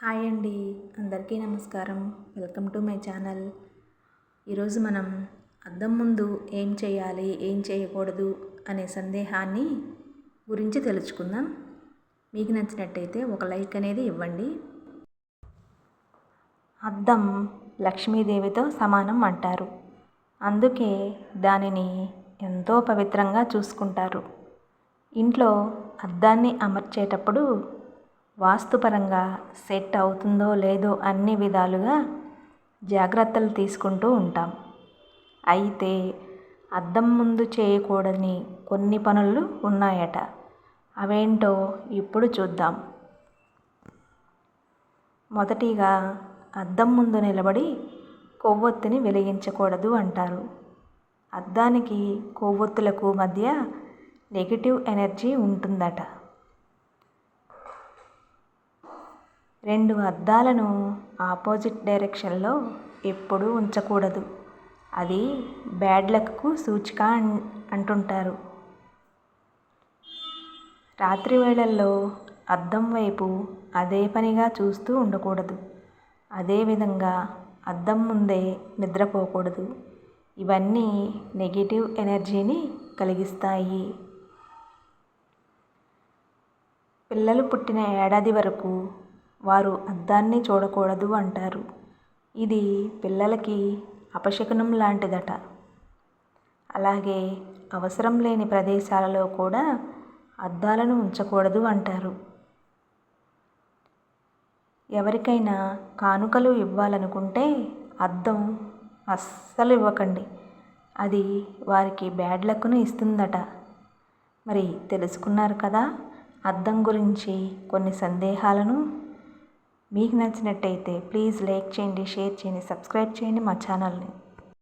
Hi అండి అందరికీ నమస్కారం. Welcome to my channel. ఈరోజు మనం అద్దం ముందు ఏం చేయాలి ఏం చేయకూడదు అనే సందేహాన్ని గురించి తెలుసుకుందాం. మీకు నచ్చినట్టయితే ఒక లైక్ అనేది ఇవ్వండి. అద్దం లక్ష్మీదేవితో సమానం అంటారు. అందుకే దానిని ఎంతో పవిత్రంగా చూసుకుంటారు. ఇంట్లో అద్దాన్ని అమర్చేటప్పుడు వాస్తుపరంగా సెట్ అవుతుందో లేదో అన్ని విధాలుగా జాగ్రత్తలు తీసుకుంటూ ఉంటాం. అయితే అద్దం ముందు చేయకూడని కొన్ని పనులు ఉన్నాయట. అవేంటో ఇప్పుడు చూద్దాం. మొదటిగా అద్దం ముందు నిలబడి కొవ్వొత్తిని వెలిగించకూడదు అంటారు. అద్దానికి కొవ్వొత్తులకు మధ్య నెగిటివ్ ఎనర్జీ ఉంటుందట. రెండు అద్దాలను ఆపోజిట్ డైరెక్షన్లో ఎప్పుడూ ఉంచకూడదు. అది బ్యాడ్ లక్కు సూచిక అంటుంటారు. రాత్రి వేళల్లో అద్దం వైపు అదే పనిగా చూస్తూ ఉండకూడదు. అదేవిధంగా అద్దం ముందే నిద్రపోకూడదు. ఇవన్నీ నెగిటివ్ ఎనర్జీని కలిగిస్తాయి. పిల్లలు పుట్టిన ఏడాది వరకు వారు అద్దాన్ని చూడకూడదు అంటారు. ఇది పిల్లలకి అపశకునం లాంటిదట. అలాగే అవసరం లేని ప్రదేశాలలో కూడా అద్దాలను ఉంచకూడదు అంటారు. ఎవరికైనా కానుకలు ఇవ్వాలనుకుంటే అద్దం అస్సలు ఇవ్వకండి. అది వారికి బ్యాడ్ లక్ను ఇస్తుందట. మరి తెలుసుకున్నారు కదా అద్దం గురించి కొన్ని సందేహాలను? మీకు నచ్చినట్టయితే ప్లీజ్ లైక్ చేయండి షేర్ చేయండి సబ్స్క్రైబ్ చేయండి మా ఛానల్ని.